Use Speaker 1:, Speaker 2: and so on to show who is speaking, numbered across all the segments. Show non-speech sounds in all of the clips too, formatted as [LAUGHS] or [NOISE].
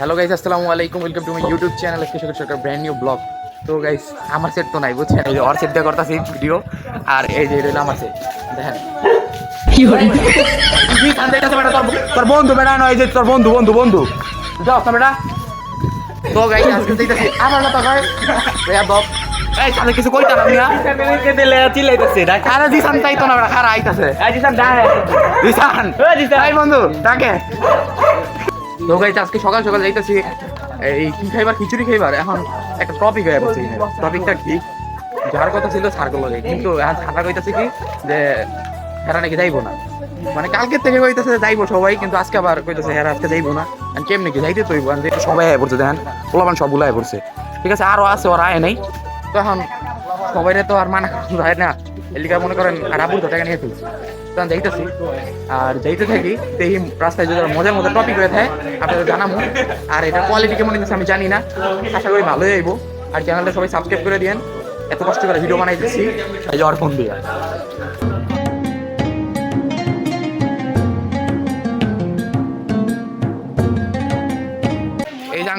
Speaker 1: Hello guys আসসালামু আলাইকুম। Welcome to my YouTube channel Krishak Sarkar brand new vlog তো guys আমার set তো নাই বুঝছেন? এই যে ওর সেট দিয়ে করতেছি ভিডিও আর এই যে রইল আমার সেট দেখেন।
Speaker 2: 有人
Speaker 1: ，তুই কান্দে গেছে বেটা তোর তোর বন্ধু বেটা নয় যে তোর বন্ধু বন্ধু বন্ধু। যাও না বেটা। তো গাইস আজকে দেখতেছি আমার কথা কয় রে বাপ এই তাহলে কিছু কইতা না মিয়া আরে দিশান তাই তো না বেটা খারা আইতাছে। এই বন্ধু ডাকে। তো গাইস আজকে সকাল সকাল যাইতেছি এই কি খাইবার? খিচুড়ি খাইবার। এখন একটা টপিক হয়ে বলছি টপিকটা কি? যার কথা ছিল সার্কল লাগে কিন্তু এখন ছাড়া কইতাছে কি? যে হেরা নাকি যাইবো না। মানে কালকে থেকে কইতেছে যাইবো সবাই, কিন্তু আজকে আবার কইতেছে হেরা আজকে যাইবো না। আর কেমনি কি যাইতে তো হইবো আর যেহেতু সবাই আয় পড়ছে, দেখেন, পোলাপান সব গুলাই পড়ছে। ঠিক আছে, আরও আছে, ওরা আয় নাই। তো এখন সবাই তো আর মানা হয় না। এলিকা মনে করেন রাবুর ধরে নিয়ে ফেলছে তখন যাইতেছি। আর যাইতে থাকি, সেই রাস্তায় যদি মজার মজার টপিক হয়ে থাকে, আপনাদের জানাব। আর এটা কোয়ালিটি কেমন আমি জানি না। আশা করি ভালোই আইবো আর চ্যানেলটা সবাই সাবস্ক্রাইব করে দিয়েন। এত কষ্ট করে ভিডিও বানাইতেছি। এই যে ফোন দিয়ে।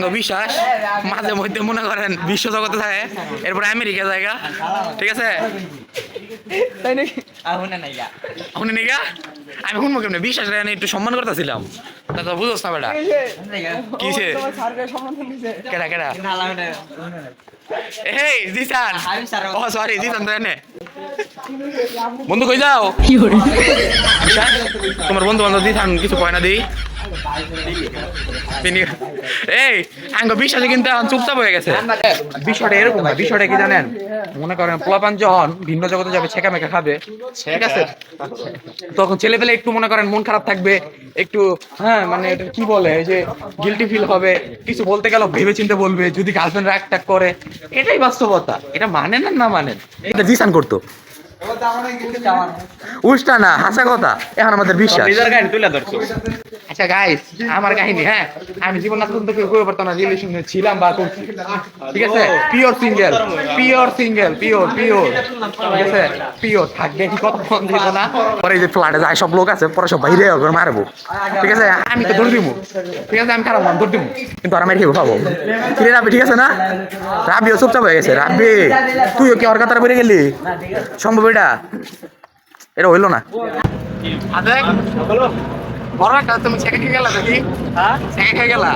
Speaker 1: এই বিশ্বাস মাঝে মধ্যে মনে করেন বিশ্ব জগতে থাকে এরপরে আমেরিকা জায়গা ঠিক আছে? তাই নাকি? শুনি নিগা আমি শুনব কেমনে? বিশ্বাস রে একটু সম্মান করতেছিলাম। তা তো বুঝোস না বেটা। কিসে? কেডা কেডা? এই জিসান। ও সরি জিসান তো এনে। বন্ধু কই যাও? তোমার বন্ধু বান্ধব দিসান কিছু কয় না দিই এই, আঙ্গ বিশ্বাসে কিন্তু এখন চুপচাপ হয়ে গেছে। বিষয়টা এরকম না, বিষয়টা কি জানেন? মনে করেন পোলাপান যখন ভিন্ন জগতে যাবে, ছেঁকা মেকা খাবে। ঠিক আছে? তখন ছেলে পেলে একটু মনে করেন মন খারাপ থাকবে, একটু হ্যাঁ মানে এটা কি বলে যে গিলটি ফিল হবে, কিছু বলতে গেল ভেবে চিন্তে বলবে, যদি গার্লফ্রেন্ড রাগ টাক করে, এটাই বাস্তবতা। এটা মানেন আর না মানেন? এটা জিসান করতো। উষ্টা না হাসা কথা। এখন আমাদের বিশ্বাস। আচ্ছা গাইস আমার কাহিনী হ্যাঁ? আমি জীবন না তখন থেকে করে পারতাম না রিলেশনে ছিলাম বা করছি ঠিক আছে? Pure single pure single pure pure ঠিক আছে? পিওর থাকবে কি কথা দিত না? পরে যে ফ্ল্যাটে যায় সব লোক আছে পরে সব বাইরে করে মারবো। ঠিক আছে? আমি তো দৌড় দিব। ঠিক আছে? আমি খারাপ নাম দৌড় দিব। কিন্তু আর আমি খেয়ে খাব ঠিক আছে রাবি ঠিক আছে না? রাবিও চুপচাপ হয়ে গেছে। রাবি তুইও কি ওর কাতারে বেড়ে গেলি? সম্ভব এটা এটা হইল না। বড় একটা তুমি খেয়ে গেলা খেয়ে গেলা?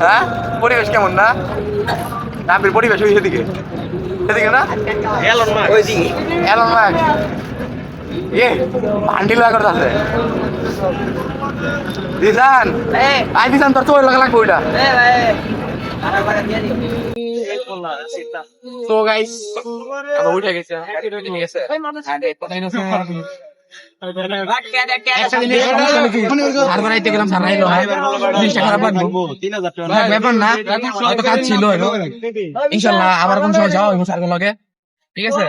Speaker 1: হ্যাঁ পরিবেশ কেমন না? পরিবেশ ওই সেদিকে সেদিকে না? এলন মার্ক এ ভান্ডি লাগা করতেছে দিশান আই দিশান তোর চোর লাগা লাগবে ওইটা তো গাইস আবার উঠে গেছে নিয়ে গেছে। ইনশাল্লাহ আবার কোন সময় যাওয়া লগে ঠিক আছে?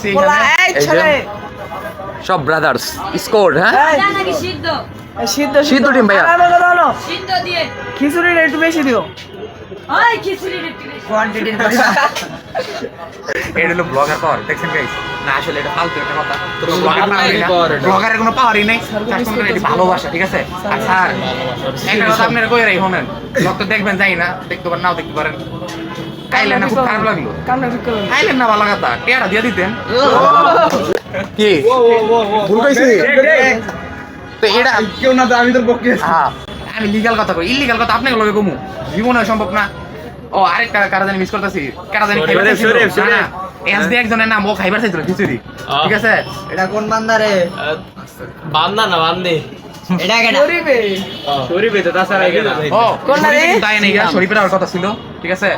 Speaker 1: এখানে?
Speaker 3: ছেলে।
Speaker 1: সব ব্রাদার্স স্কোর হ্যাঁ?
Speaker 3: সিদ্ধ?
Speaker 1: সিদ্ধ ভাইয়া।
Speaker 4: দিয়ে।
Speaker 3: খিচুড়িটা একটু বেশি দিও।
Speaker 4: ওই খিচুড়ির একটু বেশি।
Speaker 3: কোয়ান্টিটির [LAUGHS]
Speaker 1: এটা হলো ব্লগার পাওয়ার দেখছেন গাইস না আসলে এটা ফালতু একটা কথা। ব্লগারের কোনো পাওয়ারই নেই। ভালোবাসা ঠিক আছে? আর স্যার একটা কথা আপনারা কই রাই লোক তো দেখবেন যাই না দেখতে পারেন নাও দেখতে পারেন। খাইলেন না খুব খারাপ লাগল। খাইলেন না ভালো কথা টেয়ারা দিয়ে দিতেন। কি?
Speaker 5: ভুল কইছি?
Speaker 1: তো এটা
Speaker 5: কেউ না আমি তোর পক্ষে।
Speaker 1: হ্যাঁ। আমি লিগ্যাল কথা কই ইলিগাল কথা আপনাকে লগে কমু। জীবনে সম্ভব না। ও আরেকটা কারা জানি মিস করতেছি। কারা জানি খাইবার চাইছিল। না এস দিয়ে একজনের নাম ও খাইবার চাইছিল খিচুড়ি। ঠিক আছে?
Speaker 3: এটা কোন বান্দারে
Speaker 6: বান্দা না বান্দি।
Speaker 3: এটা কেডা
Speaker 6: শরীফে। তো তাছাড়া এখানে
Speaker 1: ও
Speaker 3: কোনটা রে?
Speaker 1: শরীফ তাই নেই শরীফের আর কথা ছিল ঠিক আছে?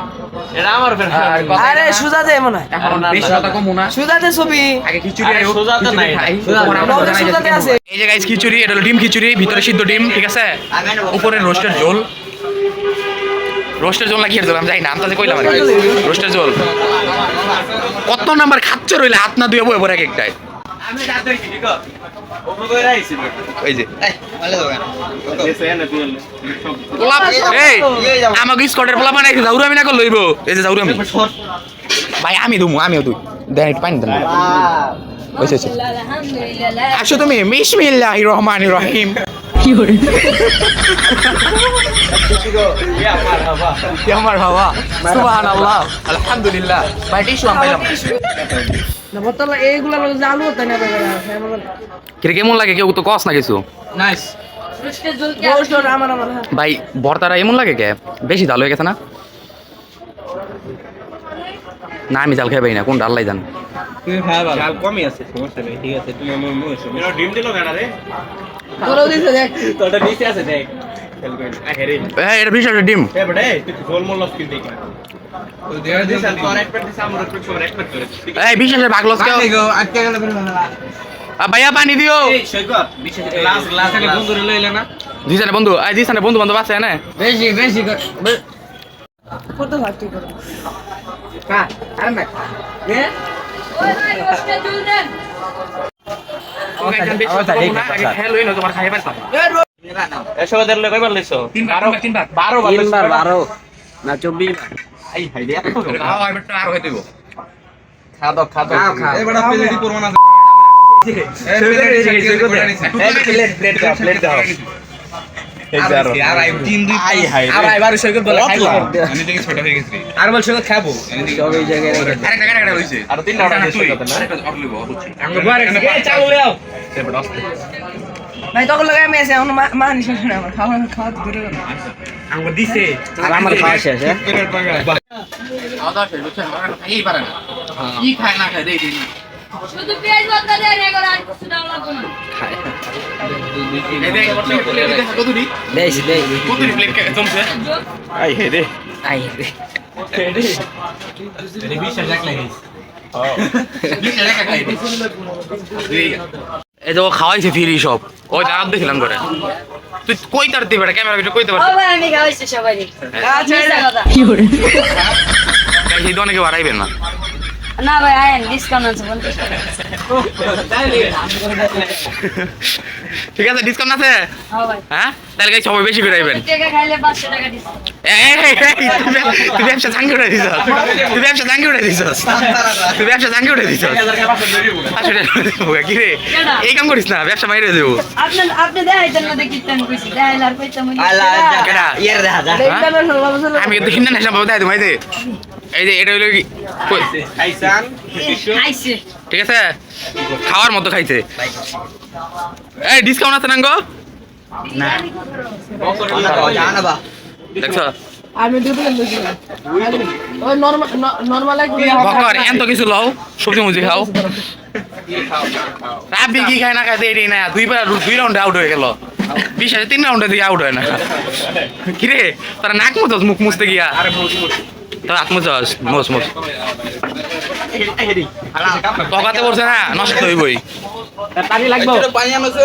Speaker 6: এটা আমার ফ্রেন্ড
Speaker 1: আর কথা
Speaker 3: আরে সুজাতে মনে হয়।
Speaker 1: এখন
Speaker 6: না, না,
Speaker 1: বেশি
Speaker 6: না।
Speaker 1: কথা কমু না।
Speaker 3: সুজাতে ছবি।
Speaker 1: আগে খিচুড়ি
Speaker 6: আরে
Speaker 1: আয়ুক,
Speaker 6: নাই। এটা,
Speaker 1: খাই,
Speaker 6: সোজাতে
Speaker 1: তারপর আমরা
Speaker 3: নাই।
Speaker 1: জানাই
Speaker 3: সোজাতে
Speaker 1: যে
Speaker 3: আছে।
Speaker 1: এই যে গাইস খিচুড়ি এটা হলো ডিম খিচুড়ি ভিতরে সিদ্ধ ডিম ঠিক আছে? উপরে রোস্টের ঝোল। রোস্টের ঝোল না ঝোল আমি জানি না আমি কইলাম আর। কি। রোস্টের ঝোল। কত নাম্বার খাচ্ছ রইলে হাত না দুয়ে বয়ে পড়ে এক একটাই আমাকে স্কটের পোলা বানাইছে জাউরু আমি না কর লইব এই যে জাউরু আমি ভাই আমি দুমু আমিও দুই দেন একটু পানি দেন। হয়েছে হয়েছে
Speaker 4: আলহামদুলিল্লাহ
Speaker 1: আসো তুমি বিসমিল্লাহ রহমান রহিম।
Speaker 2: কি
Speaker 1: আমার বাবা আলহামদুলিল্লাহ। ভাই আমি
Speaker 3: না না
Speaker 1: কেমন লাগে? কেউ তো কস না কিছু?
Speaker 3: হ্যাঁ।
Speaker 1: ভাই ভর্তারা এমন লাগে কে? বেশি জাল হয়ে গেছে না? না আমি জাল খাই পাই না কোনটা? আল্লাহ জান।
Speaker 6: তুমি খাওয়া ভালো আছে সমস্যা নেই ঠিক আছে তুমি আমার মুখ এসো এটা ডিম।
Speaker 1: ভাগ লস কেউ? ভাইয়া পানি দিও।
Speaker 6: বন্ধু
Speaker 1: বন্ধু বান্ধব আছে না
Speaker 3: বেশি বেশি কত করো? আরে না। এ
Speaker 4: ওই ভাই দেন
Speaker 1: তোমার খাই পারতাম।
Speaker 6: লই কয়বার লইছো?
Speaker 1: বার তিন বার
Speaker 6: 12 বারো।
Speaker 3: না চব্বিশ বার।
Speaker 6: আই হাই রে
Speaker 1: খাও এবারটা আর হয়ে দিব।
Speaker 6: খাদো খাদো
Speaker 5: এবারে প্লেটই করব না
Speaker 6: প্লেট দাও প্লেট দাও।
Speaker 5: আর বলে খাইবা।
Speaker 6: খাইবা।
Speaker 5: আমি থেকে ছোট হয়ে গেছি।
Speaker 6: আর বল সৈকত খাব।
Speaker 3: এই জায়গায় রেখে দাও।
Speaker 1: আরেকটা আরেকটা
Speaker 6: আর তিনটা
Speaker 1: বুঝছি
Speaker 3: ভাই তখন লাগে আমি এসে এখন মা নিশা শুনে আমার খাওয়া খাওয়া দূরে
Speaker 6: আঙ্গ দিছে।
Speaker 3: আর আমার খাওয়া শেষ হ্যাঁ?
Speaker 1: দাওয়া শেষ বুঝছেন? ওরা খাইই পারে না। কি খায় না খায় দেই দিন
Speaker 4: শুধু পেঁয়াজ দেন এবার আর কিছু দাও লাগবে না।
Speaker 1: এই
Speaker 3: দেশ দেশ
Speaker 1: কতরি প্লেট জমছে?
Speaker 6: আই হে রে।
Speaker 3: আই রে।
Speaker 6: রে লাগিস
Speaker 1: এই ও খাওয়াইছে ফিরি সব। ওই দেখলাম করে তুই কই তার দিবে ক্যামেরা ভিডিও কইতে পারছিস
Speaker 4: ভাই আমি খাওয়াইছি সবাই। কথা?
Speaker 2: কি
Speaker 1: গাইস এই অনেকে বাড়াইবেন না।
Speaker 4: না ভাই আয়েন ডিসকাউন্ট আছে টাকা
Speaker 1: ঠিক আছে ডিসকাউন্ট আছে?
Speaker 4: হ্যাঁ
Speaker 1: হ্যাঁ? তাহলে গাইস সবাই বেশি করে আইবেন।
Speaker 4: টাকা খাইলে পাঁচশো টাকা ডিসকাউন্ট
Speaker 1: তুই তুই ব্যবসা উঠে তুই ব্যবসা জাঙ্গি উঠে দিছস তুই ব্যবসা জাঙ্গি উঠে দিছস কি রে এই কাম করিস না ব্যবসা মাইরে দেবো
Speaker 4: না
Speaker 1: হ্যাঁ? আমি কিন্তু হিন্দা নেশা পাবো তাই তোমায় দে এই যে এটা হইল কি কই, ঠিক আছে খাওয়ার মতো খাইছে এই ডিসকাউন্ট আছে না গো
Speaker 3: জানাবা
Speaker 1: দেখছ?
Speaker 3: আমি দুটো লুচি ওই নরমাল নরমাল
Speaker 1: বকর এত কিছু লও সবজি মুজি খাও। রাব্বি কি খায় না খায় দেরি না দুই বার দুই রাউন্ডে আউট হয়ে গেল। বিশ তিন রাউন্ডে দিয়ে আউট হয় না। কিরে তারা নাক মুছস মুখ মুছতে গিয়া? তোর হাত মুছস মুছ মুছ। পকাতে পড়ছে না নষ্ট হইবই।
Speaker 6: পানি লাগবে
Speaker 5: পানি আনছে।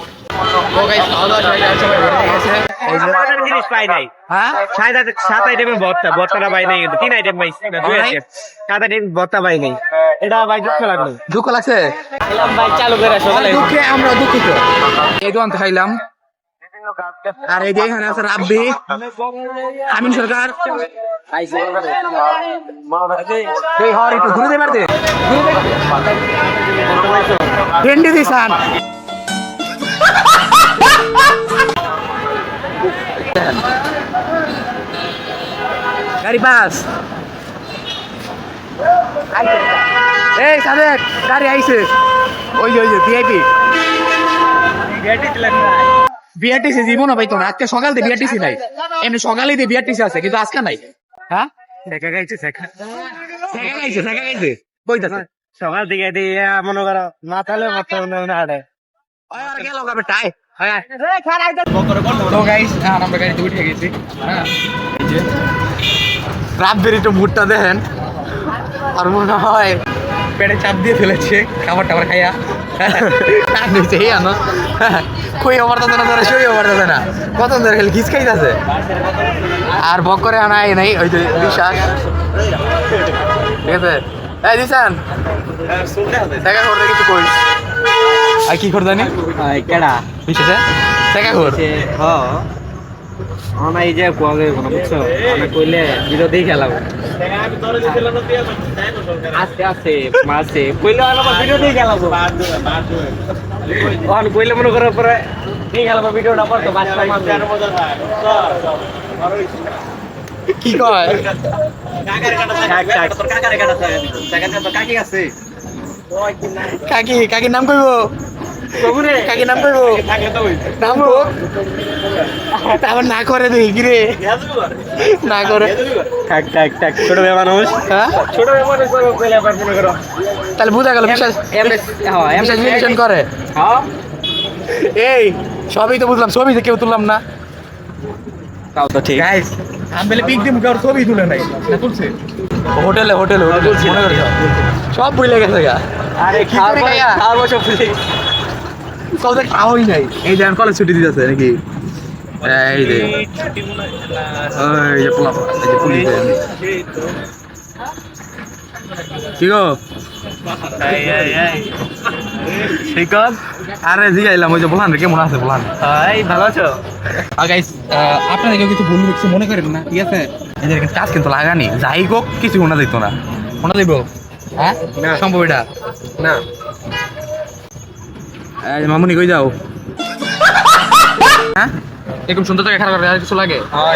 Speaker 7: জিনিস পাই নাই।
Speaker 1: হ্যাঁ?
Speaker 7: সাত আইটেম সাত আইটেমের ভর্তা ভর্তাটা পাই নাই কিন্তু। তিন আইটেম পাইছি। সাত আইটেম ভর্তা পাই নাই। এটা ভাই দুঃখ লাগল।
Speaker 1: দুঃখ লাগছে?
Speaker 7: ভাই চালু করে
Speaker 1: দুঃখে আমরা দুঃখিত। এই দোকান খাইলাম। আর এই যে এখানে আছে রাব্বি আমিন সরকার। ঘুরে দেবার দে। ভেন্ডি দিছান। গাড়ি পাস। এই সাদেক গাড়ি আইছে। ওই ওই ভিআইপি বিআরটিসি জীবনও পাইতো না। আজকে সকাল দিয়ে বিআরটিসি নাই। এমনি সকালে দিয়ে বিআরটিসি আছে কিন্তু আজকে নাই। হ্যাঁ?
Speaker 7: দেখা গাইছে দেখা
Speaker 1: গাইছে দেখা গাইছে। কইতাছে
Speaker 7: সকাল থেকে দিয়ে মনে করো না তাহলে মাত্র মনে হাড়ে
Speaker 1: ওই আর গেল টাই হয়। তো হ্যাঁ। আর হয় খাবার টাবার খাইয়া। এই আনো না। সই না। খালি খাইতাছে। আর বক করে আনা নাই, ওই যে বিশ্বাস। ঠিক আছে? দেখা করতে কিছু কই আর কি করে জানি
Speaker 7: কেডা
Speaker 1: বিশেষে দেখা কর
Speaker 7: হ অনা এই যে কোয়া গেছে না বুঝছ আমি কইলে বিরোধী খেলাবো আস্তে আস্তে মাসে কইলে আমার বিরোধী খেলাবো অন কইলে মনে করো পরে এই খেলাবো ভিডিওটা পড়তো বাচ্চা মানুষ
Speaker 1: কি কয় কাকি কাকির নাম কইব? কাকির নাম কইব? নাম তারপর না করে দেখি কি রে। না করে।
Speaker 7: থাক থাক থাক ছোট মেয়ে মানুষ।
Speaker 1: হ্যাঁ?
Speaker 7: ছোট মেয়ে মানুষ কইলে আবার মনে করো।
Speaker 1: তাহলে বুঝা গেল বিশ্বাস বিশ্বাস রিলেশন করে। এই সবই তো বুঝলাম ছবি তো কেউ তুললাম না।
Speaker 7: তাও তো ঠিক।
Speaker 1: গাইস আমি বলে পিক দিম কার ছবি তুলে নাই। না তুলছে? হোটেলে হোটেলে মনে সব ভুলে গেছে গা।
Speaker 7: আরে
Speaker 1: কি
Speaker 7: খাওয়ার
Speaker 1: কাউকে খাওয়াই নাই? এই যে কলেজ ছুটি দিতেছে নাকি? এই যে। এই যে পোলা এই যে পুলিশ কি গো? আরে জিগাইলাম ওই যে বলান কেমন আছে বলান?
Speaker 7: এই ভালো আছো?
Speaker 1: গাইস আপনাদের কেউ কিছু ভুল কিছু মনে করেন না ঠিক আছে? এদের কিন্তু কাজ কিন্তু লাগানি যাই হোক কিছু শোনা দিত না। শোনা দিব হ্যাঁ?
Speaker 7: না।
Speaker 1: সম্ভব এটা?
Speaker 7: না।
Speaker 1: এই মামুনি কই যাও? হ্যাঁ? এরকম সুন্দর জায়গায় খারাপ আর কিছু লাগে?
Speaker 7: হ্যাঁ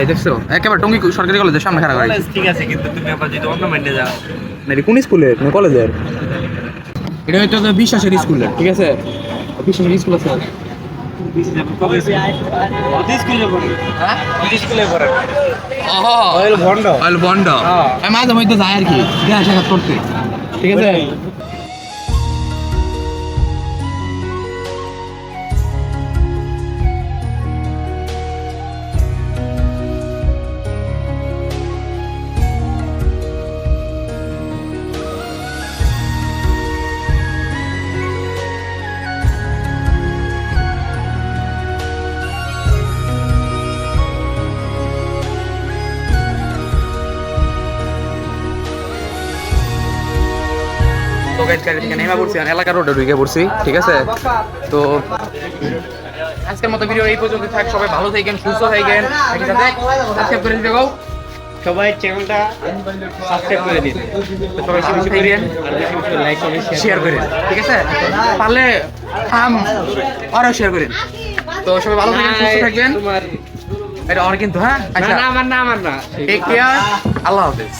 Speaker 1: এই দেখছ একেবারে টঙ্গি সরকারি কলেজের সামনে খারাপ করে
Speaker 7: ঠিক আছে কিন্তু তুমি আবার যদি অন্য মাইন্ডে যাও।
Speaker 1: না কোন স্কুলের? না কলেজের? এটা হয়তো বিশ্বাসের স্কুলের ঠিক আছে? বিশ্বাসের স্কুল আছে। মাঝে মধ্যে যায় আর কি দেখা সাক্ষাৎ করতে ঠিক আছে থেকে নেমে পড়ছি আর এলাকার রোডে ঢুকে পড়ছি ঠিক আছে? তো আজকের মতো ভিডিও এই পর্যন্ত থাক সবাই ভালো থাকেন সুস্থ থাকেন সাবস্ক্রাইব করে দিতে
Speaker 7: সবাই চ্যানেলটা সাবস্ক্রাইব করে দিন।
Speaker 1: তো সবাই সুস্থ থাকেন
Speaker 7: আর বেশি বেশি লাইক করে
Speaker 1: শেয়ার করেন ঠিক আছে? পারলে আম আরও শেয়ার করেন তো সবাই ভালো থাকবেন সুস্থ থাকবেন। এটা আর কিন্তু হ্যাঁ? আচ্ছা
Speaker 7: না আমার না আমার না।
Speaker 1: টেক কেয়ার আল্লাহ হাফেজ।